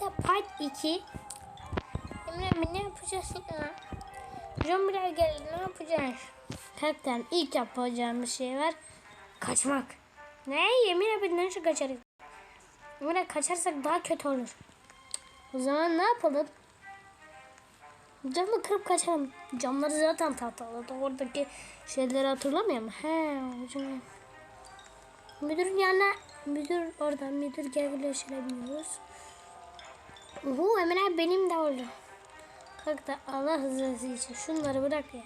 da part 2. Emre abi ne yapacağız ya? Zombiler geldi ne yapacağız? Karakter ilk yapacağımız şey var. Kaçmak. Ne? Yemin abi nasıl kaçarız? Emre kaçarsak daha kötü olur. O zaman ne yapalım? Camı kırıp kaçalım. Camları zaten tahtalı. Oradaki şeyleri hatırlamıyor mu? He, hocam. Müdürün yanına, müdür oradan, müdür gel biniyoruz. Uhu Emre benim de oldu. Kalk da Allah rızası için şunları bırak ya.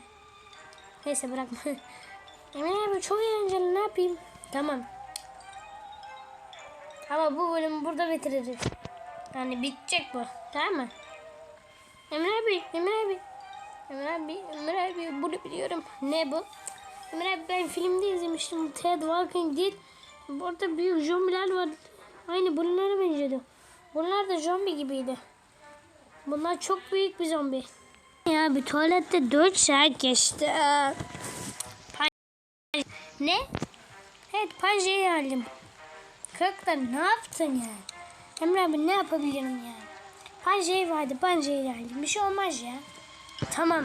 Neyse bırakma. Emre abi çok eğlenceli ne yapayım? Tamam. Ama bu bölümü burada bitiririz. Yani bitecek bu. Tamam mı? Emre abi, Emre abi. Emre abi, Emre abi bunu biliyorum. Ne bu? Emre abi ben filmde izlemiştim. Ted Walking Dead. Burada büyük zombiler var. Aynı bunlara benziyordu. Bunlar da zombi gibiydi. Bunlar çok büyük bir zombi. Ya bir tuvalette 4 saat geçti. Ne? Evet panjeyi aldım. Kırklar ne yaptın ya? Emre abi ne yapabilirim ya? Panjeyi vardı panjeyi aldım. Bir şey olmaz ya. Tamam.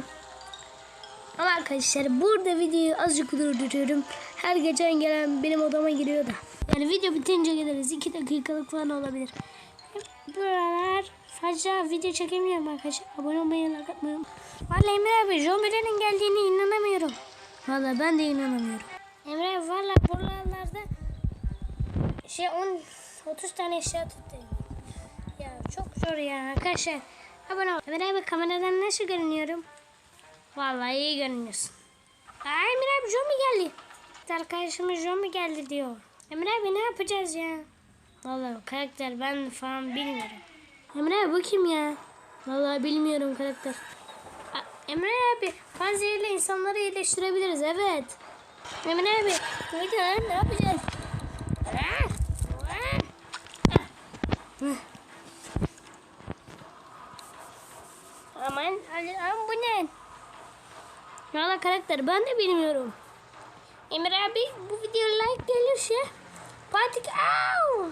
Ama arkadaşlar burada videoyu azıcık durduruyorum. Her geçen gelen benim odama giriyor da. Yani video bitince geliriz. 2 dakikalık falan olabilir. Buralar fazla video çekemiyorum arkadaşlar. Abone olmayı, like atmayı Valla Emre abi zombilerin geldiğine inanamıyorum. Valla ben de inanamıyorum. Emre valla buralarda şey 10 30 tane eşya tuttu. Ya çok zor ya arkadaşlar. Abone ol. Emre abi kameradan nasıl görünüyorum? Vallahi iyi görünüyorsun. Aa, Emre abi zombi geldi. Arkadaşımız zombi geldi diyor. Emre abi ne yapacağız ya? Vallahi karakter ben falan bilmiyorum. Emre bu kim ya? Vallahi bilmiyorum karakter. Aa, Emre abi panzehirle insanları iyileştirebiliriz evet. Emre abi hadi lan ne yapacağız? Aman, aman bu ne? Valla karakter ben de bilmiyorum. Emir abi bu video like gelirse Patik au.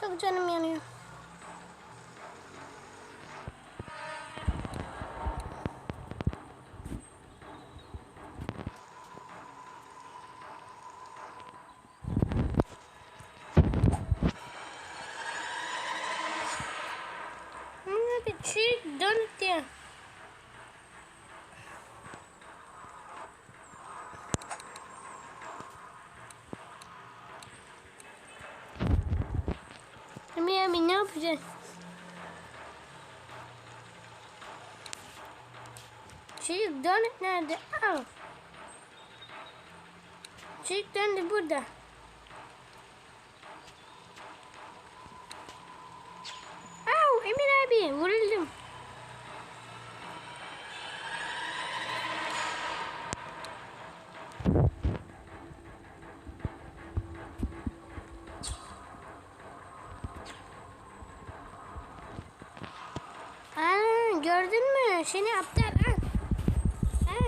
Çok canım yanıyor. Hadi çık dön. Emre abi ne yapacağız? Çocuk dönüp nerede? Al. Çocuk döndü burada. Au Emir abi vuruldum. Aa, gördün mü? Seni aptal. Ha. Ha.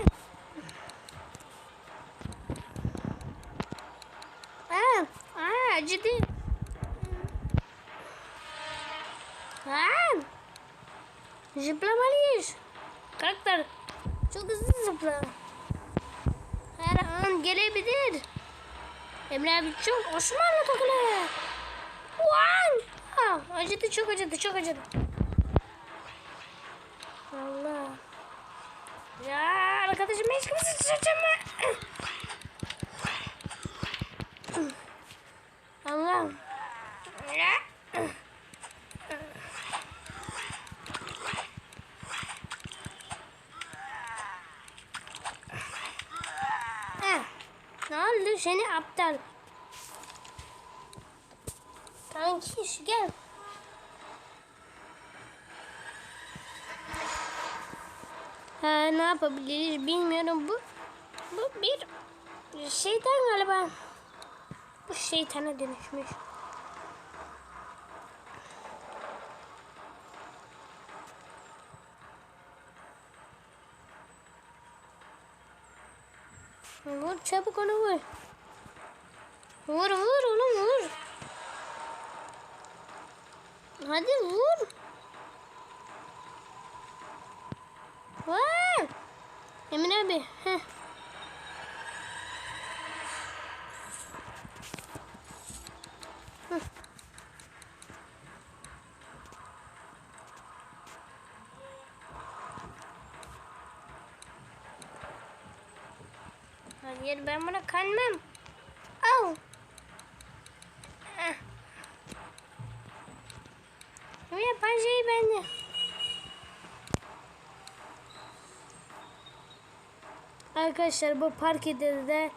Ha. Aa, acıdı. Ha. Zıplamalıyız. Karakter çok hızlı zıpla. Her an gelebilir. Emre abi çok Osmanlı takılı. One. Ah, acıdı çok acıdı çok acıdı. Allah. Ya arkadaşım hiç kimse sıçrayacağım mı? Allah. Ya. Heh. Ne oldu seni aptal? Kanki gel. Ha, ne yapabiliriz bilmiyorum. Bu bu bir şeytan galiba. Bu şeytana dönüşmüş. Vur çabuk onu vur. Vur vur onu vur. Hadi vur. Vur. Emin abi. Heh. Hayır ben buna kanmam. Arkadaşlar bu parkede de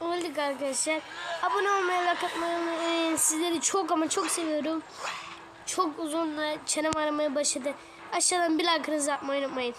olduk arkadaşlar. Abone olmayı, like atmayı unutmayın. Sizleri çok ama çok seviyorum. Çok uzun çenem aramaya başladı. Aşağıdan bir like'ınızı atmayı unutmayın.